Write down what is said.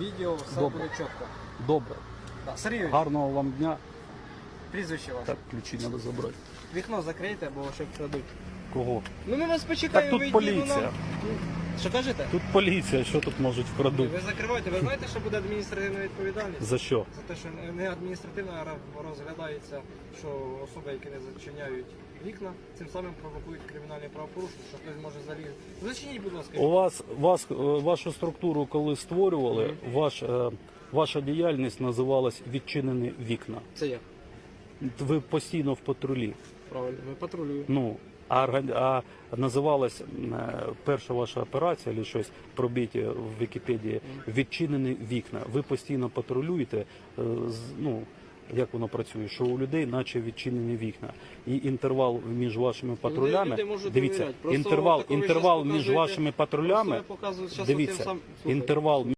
відео, все Добре. буде чітко. Добре. Да. Сергій, Гарного вам дня. прізвище ваше. Так, ключі треба забрати. Вікно закрийте, бо ще вкрадуть. Кого? Ну ми вас почекаємо. Так тут ви йдіть, ну, поліція. нам- Що кажете? Тут поліція, що тут можуть вкрадуть? Ви закриваєте, ви знаєте, що буде адміністративна відповідальність? За що? За те, що не адміністративно а розглядається, що особи, які не зачиняють вікна, цим самим провокують кримінальні правопорушення, що хтось може залізти. Зачиніть, будь ласка. У вас, вас е, вашу структуру, коли створювали, ваш, е, ваша діяльність називалась відчинені вікна. Це я. Ви постійно в патрулі. Правильно, ми патрулюємо. Ну, а, орган- а називалась м, е, перша ваша операція, або щось пробиті в Вікіпедії, відчинені вікна. Ви постійно патрулюєте, е, з- ну, як воно працює, що у людей наче відчинені вікна. І інтервал між вашими патрулями, люди дивіться, інтервал, інтервал між вашими патрулями, дивіться, інтервал